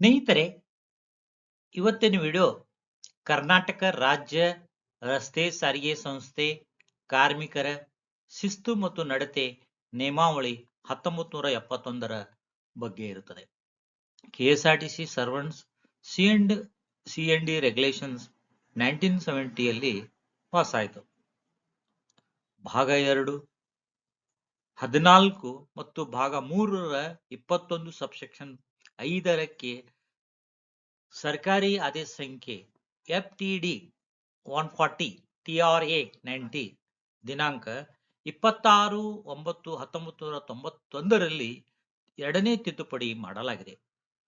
ಸ್ನೇಹಿತರೆ, ಇವತ್ತಿನ ವಿಡಿಯೋ ಕರ್ನಾಟಕ ರಾಜ್ಯ ರಸ್ತೆ ಸಾರಿಗೆ ಸಂಸ್ಥೆ ಕಾರ್ಮಿಕರ ಶಿಸ್ತು ಮತ್ತು ನಡತೆ ನಿಯಮಾವಳಿ ಹತ್ತೊಂಬತ್ತು ನೂರ ಎಪ್ಪತ್ತೊಂದರ ಬಗ್ಗೆ ಇರುತ್ತದೆ. KSRTC servants C and, C N D regulations nineteen ಸೆವೆಂಟಿಯಲ್ಲಿ pass ಆಯಿತು ಭಾಗ ಎರಡು, ಹದಿನಾಲ್ಕು ಮತ್ತು ಭಾಗ ಮೂರರ ಇಪ್ಪತ್ತೊಂದು ಸಬ್ಸೆಕ್ಷನ್ ಐದರಕ್ಕೆ ಸರ್ಕಾರಿ ಆದೇಶ ಸಂಖ್ಯೆ F T D one forty T R A ninety ದಿನಾಂಕ ಇಪ್ಪತ್ತಾರು ಒಂಬತ್ತು ಹತ್ತೊಂಬತ್ತು ನೂರ ತೊಂಬತ್ತೊಂದರಲ್ಲಿ ಎರಡನೇ ತಿದ್ದುಪಡಿ ಮಾಡಲಾಗಿದೆ.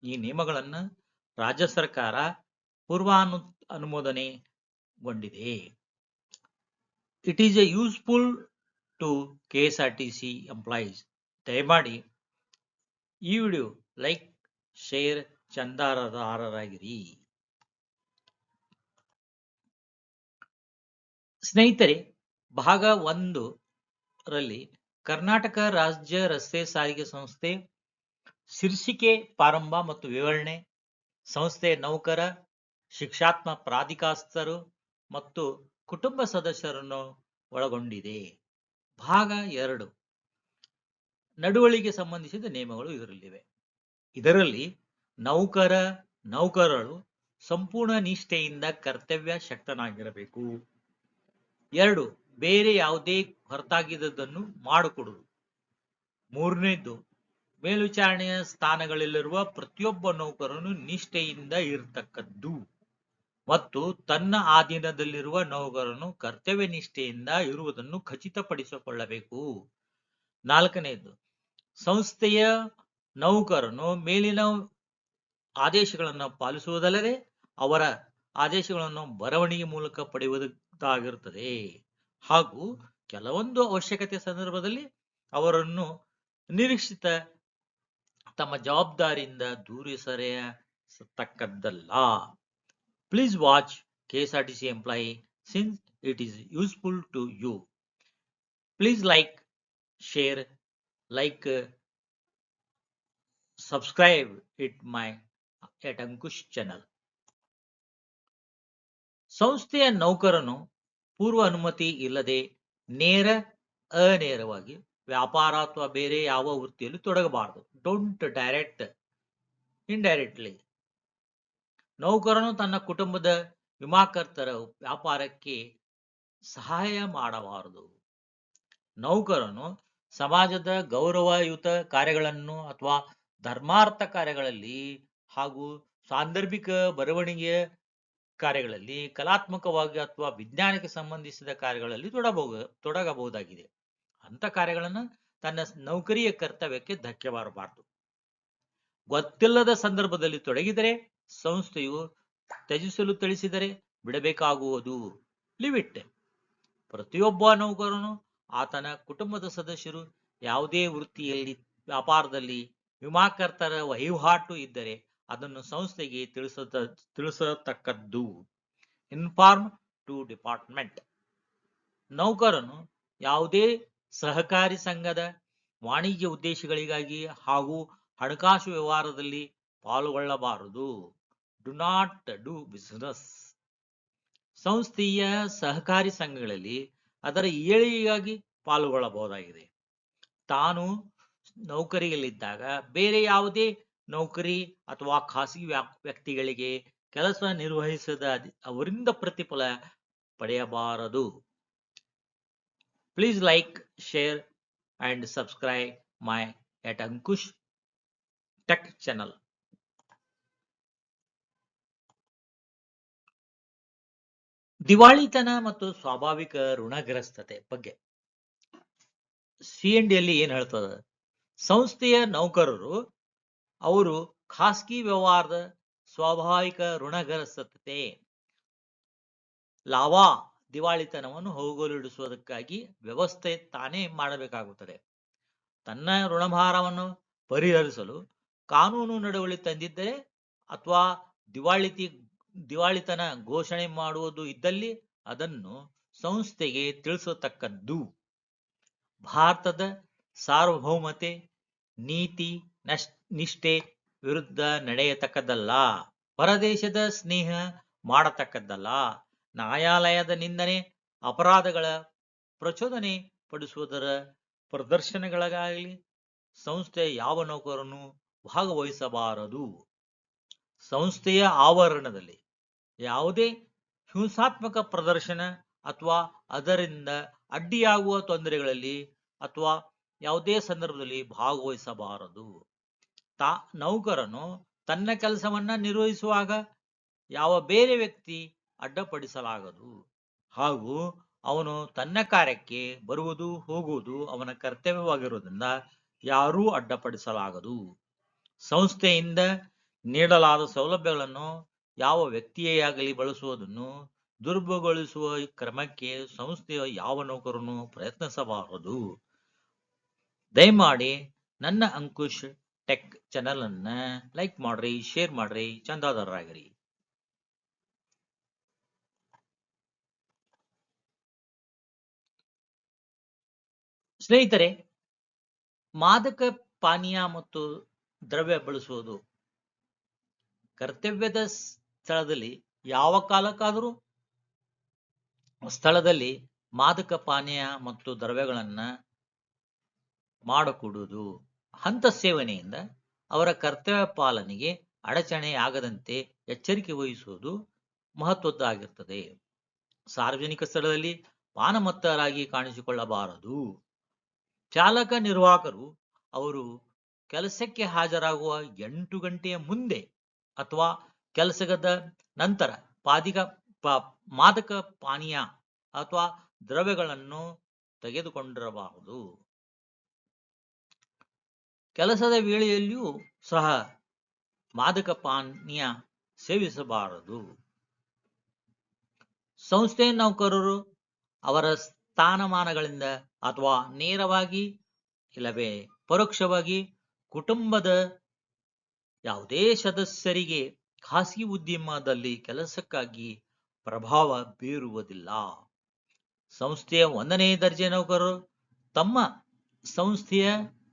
ಈ ನಿಯಮಗಳನ್ನು ರಾಜ್ಯ ಸರ್ಕಾರ ಪೂರ್ವಾನು, ಅನುಮೋದನೆಗೊಂಡಿದೆ. It is a useful to K S R T C employees ದಯಮಾಡಿ ಈ ವಿಡಿಯೋ ಲೈಕ್ ಶೇರ್ ಚಂದಾರದಾರರಾಗಿರಿ. ಸ್ನೇಹಿತರೆ, ಭಾಗ ಒಂದು ರಲ್ಲಿ ಕರ್ನಾಟಕ ರಾಜ್ಯ ರಸ್ತೆ ಸಾರಿಗೆ ಸಂಸ್ಥೆ, ಶೀರ್ಷಿಕೆ ಪ್ರಾರಂಭ ಮತ್ತು ವಿವರಣೆ, ಸಂಸ್ಥೆ ನೌಕರ, ಶಿಕ್ಷಾತ್ಮ ಪ್ರಾಧಿಕಾಸ್ತರು ಮತ್ತು ಕುಟುಂಬ ಸದಸ್ಯರನ್ನು ಒಳಗೊಂಡಿದೆ. ಭಾಗ ಎರಡು. ನಡುವಳಿಗೆ ಸಂಬಂಧಿಸಿದ ನಿಯಮಗಳು ಇದರಲ್ಲಿವೆ. ಇದರಲ್ಲಿ ನೌಕರ, ನೌಕರರು ಸಂಪೂರ್ಣ ನಿಷ್ಠೆಯಿಂದ ಕರ್ತವ್ಯ ಶಕ್ತನಾಗಿರಬೇಕು. ಎರಡು, ಬೇರೆ ಯಾವುದೇ ಹೊರತಾಗಿದ್ದನ್ನು ಮಾಡಿಕೊಡುವುದು. ಮೂರನೇದ್ದು, ಮೇಲ್ವಿಚಾರಣೆಯ ಸ್ಥಾನಗಳಲ್ಲಿರುವ ಪ್ರತಿಯೊಬ್ಬ ನೌಕರನು ನಿಷ್ಠೆಯಿಂದ ಇರತಕ್ಕದ್ದು. ಮತ್ತು ತನ್ನ ಆಧೀನದಲ್ಲಿರುವ ನೌಕರನು ಕರ್ತವ್ಯ ನಿಷ್ಠೆಯಿಂದ ಇರುವುದನ್ನು ಖಚಿತಪಡಿಸಿಕೊಳ್ಳಬೇಕು. ನಾಲ್ಕನೆಯದು ಸಂಸ್ಥೆಯ ನೌಕರನು ಮೇಲಿನ ಆದೇಶಗಳನ್ನು ಪಾಲಿಸುವುದಲ್ಲದೆ ಅವರ ಆದೇಶಗಳನ್ನು ಬರವಣಿಗೆ ಮೂಲಕ ಪಡೆಯುವುದಾಗಿರುತ್ತದೆ. ಹಾಗೂ ಕೆಲವೊಂದು ಅವಶ್ಯಕತೆ ಸಂದರ್ಭದಲ್ಲಿ ಅವರನ್ನು ನಿರೀಕ್ಷಿತ ತಮ್ಮ ಜವಾಬ್ದಾರಿಯಿಂದ ದೂರಿಸರೆಯತಕ್ಕದ್ದಲ್ಲ please watch KSRTC employee since it is useful to you please like share like subscribe it, my, at Ankush channel ಸಂಸ್ಥೆಯ ನೌಕರನು ಪೂರ್ವ ಅನುಮತಿ ಇಲ್ಲದೆ ನೇರ, ಅನೇರವಾಗಿ ವ್ಯಾಪಾರ ಅಥವಾ ಬೇರೆ ಯಾವ ವೃತ್ತಿಯಲ್ಲಿ ತೊಡಗಬಾರದು. ಡೋಂಟ್ ಡೈರೆಕ್ಟ್ ಇಂಡೈರೆಕ್ಟ್ಲಿ ನೌಕರನು ತನ್ನ ಕುಟುಂಬದ ವಿಮಾಕರ್ತರ ವ್ಯಾಪಾರಕ್ಕೆ ಸಹಾಯ ಮಾಡಬಾರದು. ನೌಕರನು ಸಮಾಜದ ಗೌರವಯುತ ಕಾರ್ಯಗಳನ್ನು ಅಥವಾ ಧರ್ಮಾರ್ಥ ಕಾರ್ಯಗಳಲ್ಲಿ ಹಾಗೂ ಸಾಂದರ್ಭಿಕ ಬರವಣಿಗೆಯ ಕಾರ್ಯಗಳಲ್ಲಿ, ಕಲಾತ್ಮಕವಾಗಿ ಅಥವಾ ವಿಜ್ಞಾನಕ್ಕೆ ಸಂಬಂಧಿಸಿದ ಕಾರ್ಯಗಳಲ್ಲಿ ತೊಡಬಹುದು ತೊಡಗಬಹುದಾಗಿದೆ. ಅಂತ ಕಾರ್ಯಗಳನ್ನು ತನ್ನ ನೌಕರಿಯ ಕರ್ತವ್ಯಕ್ಕೆ ಧಕ್ಕೆ ಬಾರಬಾರದು ಗೊತ್ತಿಲ್ಲದ ಸಂದರ್ಭದಲ್ಲಿ ತೊಡಗಿದರೆ ಸಂಸ್ಥೆಯು ತ್ಯಜಿಸಲು ತಿಳಿಸಿದರೆ ಬಿಡಬೇಕಾಗುವುದು ಲಿಮಿಟ್. ಪ್ರತಿಯೊಬ್ಬ ನೌಕರನು, ಆತನ ಕುಟುಂಬದ ಸದಸ್ಯರು ಯಾವುದೇ ವೃತ್ತಿಯಲ್ಲಿ, ವ್ಯಾಪಾರದಲ್ಲಿ ವಿಮಾಕರ್ತರ ವಹಿವಾಟು ಇದ್ದರೆ ಅದನ್ನು ಸಂಸ್ಥೆಗೆ ತಿಳಿಸ ತಿಳಿಸತಕ್ಕದ್ದು. ಇನ್ಫಾರ್ಮ್ ಟು ಡಿಪಾರ್ಟ್ಮೆಂಟ್ ನೌಕರನು ಯಾವುದೇ ಸಹಕಾರಿ ಸಂಘದ ವಾಣಿಜ್ಯ ಉದ್ದೇಶಗಳಿಗಾಗಿ ಹಾಗೂ ಹಣಕಾಸು ವ್ಯವಹಾರದಲ್ಲಿ ಪಾಲ್ಗೊಳ್ಳಬಾರದು. ಡು ನಾಟ್ ಡು ಬಿಸಿನೆಸ್ ಸಂಸ್ಥೆಯ ಸಹಕಾರಿ ಸಂಘಗಳಲ್ಲಿ ಅದರ ಏಳಿಗೆಗಾಗಿ ಪಾಲ್ಗೊಳ್ಳಬಹುದಾಗಿದೆ. ತಾನು ನೌಕರಿಯಲ್ಲಿದ್ದಾಗ ಬೇರೆ ಯಾವುದೇ ನೌಕರಿ ಅಥವಾ ಖಾಸಗಿ ವ್ಯಕ್ತಿಗಳಿಗೆ ಕೆಲಸ ನಿರ್ವಹಿಸದ ಅವರಿಂದ ಪ್ರತಿಫಲ ಪಡೆಯಬಾರದು. Please like share and subscribe my at Ankush tech channel ದಿವಾಳಿತನ ಮತ್ತು ಸ್ವಾಭಾವಿಕ ಋಣಗ್ರಸ್ತತೆ ಬಗ್ಗೆ. ಸಿ ಎನ್ ಡಿಯಲ್ಲಿ ಏನ್ ಹೇಳ್ತದ? ಸಂಸ್ಥೆಯ ನೌಕರರು ಅವರು ಖಾಸಗಿ ವ್ಯವಹಾರದ ಸ್ವಾಭಾವಿಕ ಋಣಗ್ರಸ್ತತೆ ಲಾವಾ ದಿವಾಳಿತನವನ್ನು ಹೋಗಲಿಡಿಸುವುದಕ್ಕಾಗಿ ವ್ಯವಸ್ಥೆ ತಾನೇ ಮಾಡಬೇಕಾಗುತ್ತದೆ. ತನ್ನ ಋಣಭಾರವನ್ನು ಪರಿಹರಿಸಲು ಕಾನೂನು ನಡವಳಿ ತಂದಿದ್ದರೆ ಅಥವಾ ದಿವಾಳಿತಿ, ದಿವಾಳಿತನ ಘೋಷಣೆ ಮಾಡುವುದು ಇದ್ದಲ್ಲಿ ಅದನ್ನು ಸಂಸ್ಥೆಗೆ ತಿಳಿಸತಕ್ಕದ್ದು. ಭಾರತದ ಸಾರ್ವಭೌಮತೆ ನೀತಿ ನಿಷ್ಠೆ ವಿರುದ್ಧ ನಡೆಯತಕ್ಕದ್ದಲ್ಲ. ಪರದೇಶದ ಸ್ನೇಹ ಮಾಡತಕ್ಕದ್ದಲ್ಲ. ನ್ಯಾಯಾಲಯದ ನಿಂದನೆ, ಅಪರಾಧಗಳ ಪ್ರಚೋದನೆ ಪಡಿಸುವುದರ ಪ್ರದರ್ಶನಗಳಿಗಾಗಲಿ ಸಂಸ್ಥೆಯ ಯಾವ ನೌಕರನ್ನು ಭಾಗವಹಿಸಬಾರದು. ಸಂಸ್ಥೆಯ ಆವರಣದಲ್ಲಿ ಯಾವುದೇ ಹಿಂಸಾತ್ಮಕ ಪ್ರದರ್ಶನ ಅಥವಾ ಅದರಿಂದ ಅಡ್ಡಿಯಾಗುವ ತೊಂದರೆಗಳಲ್ಲಿ ಅಥವಾ ಯಾವುದೇ ಸಂದರ್ಭದಲ್ಲಿ ಭಾಗವಹಿಸಬಾರದು. ತಾ, ನೌಕರನು ತನ್ನ ಕೆಲಸವನ್ನ ನಿರ್ವಹಿಸುವಾಗ ಯಾವ ಬೇರೆ ವ್ಯಕ್ತಿ ಅಡ್ಡಪಡಿಸಲಾಗದು. ಹಾಗೂ ಅವನು ತನ್ನ ಕಾರ್ಯಕ್ಕೆ ಬರುವುದು, ಹೋಗುವುದು, ಅವನ ಕರ್ತವ್ಯವಾಗಿರುವುದರಿಂದ ಯಾರೂ ಅಡ್ಡಪಡಿಸಲಾಗದು. ಸಂಸ್ಥೆಯಿಂದ ನೀಡಲಾದ ಸೌಲಭ್ಯಗಳನ್ನು ಯಾವ ವ್ಯಕ್ತಿಯೇ ಆಗಲಿ ಬಳಸುವುದನ್ನು ದುರ್ಬಲಗೊಳಿಸುವ ಕ್ರಮಕ್ಕೆ ಸಂಸ್ಥೆಯ ಯಾವ ನೌಕರನು ಪ್ರಯತ್ನಿಸಬಾರದು. ದಯಮಾಡಿ ನನ್ನ ಅಂಕುಶ್ ಟೆಕ್ ಚಾನಲ್ ಅನ್ನ ಲೈಕ್ ಮಾಡ್ರಿ, ಶೇರ್ ಮಾಡ್ರಿ, ಚಂದಾದಾರರಾಗಿರಿ. ಸ್ನೇಹಿತರೆ, ಮಾದಕ ಪಾನೀಯ ಮತ್ತು ದ್ರವ್ಯ ಬಳಸುವುದು ಕರ್ತವ್ಯದ ಸ್ಥಳದಲ್ಲಿ ಯಾವ ಕಾಲಕ್ಕಾದರೂ ಸ್ಥಳದಲ್ಲಿ ಮಾದಕ ಪಾನೀಯ ಮತ್ತು ದ್ರವ್ಯಗಳನ್ನ ಮಾಡಕೂಡುವುದು. ಹಂತ ಸೇವನೆಯಿಂದ ಅವರ ಕರ್ತವ್ಯ ಪಾಲನೆಗೆ ಅಡಚಣೆಯಾಗದಂತೆ ಎಚ್ಚರಿಕೆ ವಹಿಸುವುದು ಮಹತ್ವದ್ದಾಗಿರ್ತದೆ. ಸಾರ್ವಜನಿಕ ಸ್ಥಳದಲ್ಲಿ ಪಾನಮತ್ತರಾಗಿ ಕಾಣಿಸಿಕೊಳ್ಳಬಾರದು. ಚಾಲಕ ನಿರ್ವಾಹಕರು ಅವರು ಕೆಲಸಕ್ಕೆ ಹಾಜರಾಗುವ ಎಂಟು ಗಂಟೆಯ ಮುಂದೆ ಅಥವಾ ಕೆಲಸದ ನಂತರ ಪಾದಿಕ ಮಾದಕ ಪಾನೀಯ ಅಥವಾ ದ್ರವ್ಯಗಳನ್ನು ತೆಗೆದುಕೊಂಡಿರಬಾರದು. ಕೆಲಸದ ವೇಳೆಯಲ್ಲಿಯೂ ಸಹ ಮಾದಕ ಪಾನೀಯ ಸೇವಿಸಬಾರದು. ಸಂಸ್ಥೆ ನೌಕರರು ಅವರ ಸ್ಥಾನಮಾನಗಳಿಂದ ಅಥವಾ ನೇರವಾಗಿ ಇಲ್ಲವೇ ಪರೋಕ್ಷವಾಗಿ ಕುಟುಂಬದ ಯಾವುದೇ ಸದಸ್ಯರಿಗೆ ಖಾಸಗಿ ಉದ್ಯಮದಲ್ಲಿ ಕೆಲಸಕ್ಕಾಗಿ ಪ್ರಭಾವ ಬೀರುವುದಿಲ್ಲ. ಸಂಸ್ಥೆಯ ಒಂದನೇ ದರ್ಜೆ ನೌಕರರು ತಮ್ಮ ಸಂಸ್ಥೆಯ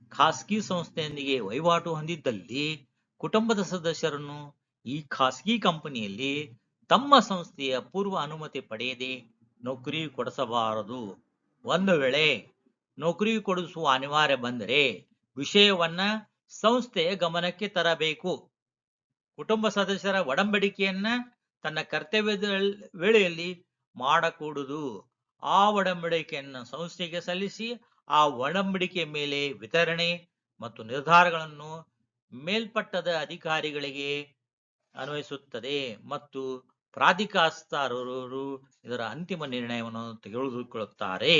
ಖಾಸಗಿ ಸಂಸ್ಥೆಯೊಂದಿಗೆ ವಹಿವಾಟು ಹೊಂದಿದ್ದಲ್ಲಿ ಕುಟುಂಬದ ಸದಸ್ಯರನ್ನು ಈ ಖಾಸಗಿ ಕಂಪನಿಯಲ್ಲಿ ತಮ್ಮ ಸಂಸ್ಥೆಯ ಪೂರ್ವ ಅನುಮತಿ ಪಡೆಯದೆ ನೌಕರಿ ಕೊಡಿಸಬಾರದು. ಒಂದು ವೇಳೆ ನೌಕರಿ ಕೊಡಿಸುವ ಅನಿವಾರ್ಯ ಬಂದರೆ ವಿಷಯವನ್ನ ಸಂಸ್ಥೆಯ ಗಮನಕ್ಕೆ ತರಬೇಕು. ಕುಟುಂಬ ಸದಸ್ಯರ ಒಡಂಬಡಿಕೆಯನ್ನ ತನ್ನ ಕರ್ತವ್ಯದ ವೇಳೆಯಲ್ಲಿ ಮಾಡಕೂಡುದು. ಆ ಒಡಂಬಡಿಕೆಯನ್ನು ಸಂಸ್ಥೆಗೆ ಸಲ್ಲಿಸಿ ಆ ಒಡಂಬಡಿಕೆ ಮೇಲೆ ವಿತರಣೆ ಮತ್ತು ನಿರ್ಧಾರಗಳನ್ನು ಮೇಲ್ಪಟ್ಟದ ಅಧಿಕಾರಿಗಳಿಗೆ ಅನ್ವಯಿಸುತ್ತದೆ ಮತ್ತು ಪ್ರಾಧಿಕಾರಸ್ಥರವರು ಇದರ ಅಂತಿಮ ನಿರ್ಣಯವನ್ನು ತೆಗೆದುಕೊಳ್ಳುತ್ತಾರೆ.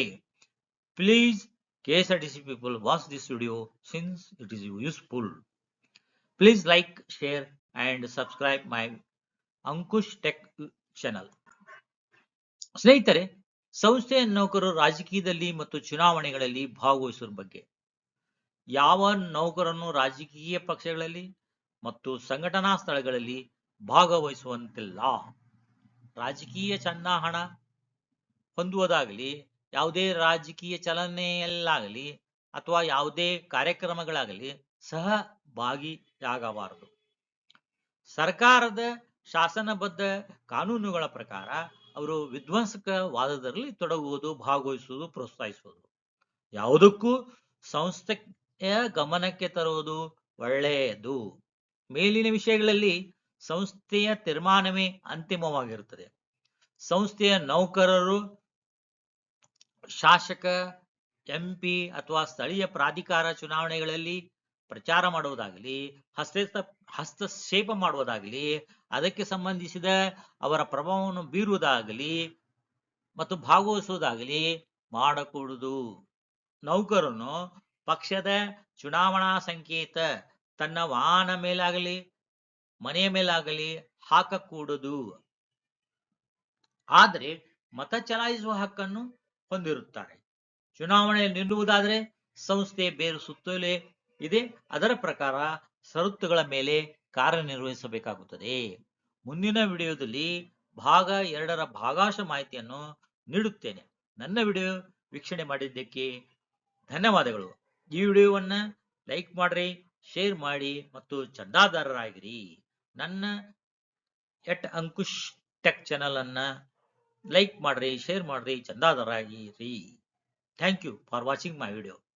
Please K S R D C people watch this video since it is useful. Please like, share and subscribe my Ankush tech channel. ಸ್ನೇಹಿತರೆ ಸಂಸ್ಥೆಯ ನೌಕರರು ರಾಜಕೀಯದಲ್ಲಿ ಮತ್ತು ಚುನಾವಣೆಗಳಲ್ಲಿ ಭಾಗವಹಿಸುವ ಬಗ್ಗೆ. ಯಾವ ನೌಕರನ್ನು ರಾಜಕೀಯ ಪಕ್ಷಗಳಲ್ಲಿ ಮತ್ತು ಸಂಘಟನಾ ಸ್ಥಳಗಳಲ್ಲಿ ಭಾಗವಹಿಸುವಂತಿಲ್ಲ. ರಾಜಕೀಯ ಚಂದಾಹಣ ಹೊಂದುವುದಾಗಲಿ, ಯಾವುದೇ ರಾಜಕೀಯ ಚಲನೆಯಲ್ಲಾಗಲಿ ಅಥವಾ ಯಾವುದೇ ಕಾರ್ಯಕ್ರಮಗಳಾಗಲಿ ಸಹ ಭಾಗಿಯಾಗಬಾರದು ಸರ್ಕಾರದ ಶಾಸನಬದ್ಧ ಕಾನೂನುಗಳ ಪ್ರಕಾರ ಅವರು ವಿಧ್ವಂಸಕ ವಾದದಲ್ಲಿ ತೊಡಗುವುದು, ಭಾಗವಹಿಸುವುದು, ಪ್ರೋತ್ಸಾಹಿಸುವುದು. ಯಾವುದಕ್ಕೂ ಸಂಸ್ಥೆಯ ಗಮನಕ್ಕೆ ತರುವುದು ಒಳ್ಳೆಯದು. ಮೇಲಿನ ವಿಷಯಗಳಲ್ಲಿ ಸಂಸ್ಥೆಯ ತೀರ್ಮಾನವೇ ಅಂತಿಮವಾಗಿರುತ್ತದೆ. ಸಂಸ್ಥೆಯ ನೌಕರರು, ಶಾಸಕ ಎಂಪಿ ಅಥವಾ ಸ್ಥಳೀಯ ಪ್ರಾಧಿಕಾರ ಚುನಾವಣೆಗಳಲ್ಲಿ ಪ್ರಚಾರ ಮಾಡುವುದಾಗಲಿ ಹಸ್ತ ಹಸ್ತಕ್ಷೇಪ ಮಾಡುವುದಾಗಲಿ, ಅದಕ್ಕೆ ಸಂಬಂಧಿಸಿದ ಅವರ ಪ್ರಭಾವವನ್ನು ಬೀರುವುದಾಗಲಿ ಮತ್ತು ಭಾಗವಹಿಸುವುದಾಗಲಿ ಮಾಡಕೂಡುದು. ನೌಕರನು ಪಕ್ಷದ ಚುನಾವಣಾ ಸಂಕೇತ ತನ್ನ ವಾಹನ ಮೇಲಾಗಲಿ, ಮನೆಯ ಮೇಲಾಗಲಿ ಹಾಕಕೂಡದು. ಆದರೆ ಮತ ಚಲಾಯಿಸುವ ಹಕ್ಕನ್ನು ಹೊಂದಿರುತ್ತಾರೆ. ಚುನಾವಣೆಯಲ್ಲಿ ನಿಲ್ಲುವುದಾದರೆ ಸಂಸ್ಥೆ ಬೇರು ಸುತ್ತಲೇ ಇದೆ. ಅದರ ಪ್ರಕಾರ ಷರತ್ತುಗಳ ಮೇಲೆ ಕಾರ್ಯನಿರ್ವಹಿಸಬೇಕಾಗುತ್ತದೆ. ಮುಂದಿನ ವಿಡಿಯೋದಲ್ಲಿ ಭಾಗ ಎರಡರ ಭಾಗಾಶ ಮಾಹಿತಿಯನ್ನು ನೀಡುತ್ತೇನೆ. ನನ್ನ ವಿಡಿಯೋ ವೀಕ್ಷಣೆ ಮಾಡಿದ್ದಕ್ಕೆ ಧನ್ಯವಾದಗಳು. ಈ ವಿಡಿಯೋವನ್ನ ಲೈಕ್ ಮಾಡ್ರಿ, ಶೇರ್ ಮಾಡಿ ಮತ್ತು ಚಂದಾದಾರರಾಗಿರಿ. ನನ್ನ ಎಟ್ ಅಂಕುಶ್ ಟೆಕ್ ಚಾನಲ್ ಅನ್ನ ಲೈಕ್ ಮಾಡ್ರಿ, ಶೇರ್ ಮಾಡ್ರಿ, ಚಂದಾದಾರರಾಗಿರಿ. Thank you for watching my video.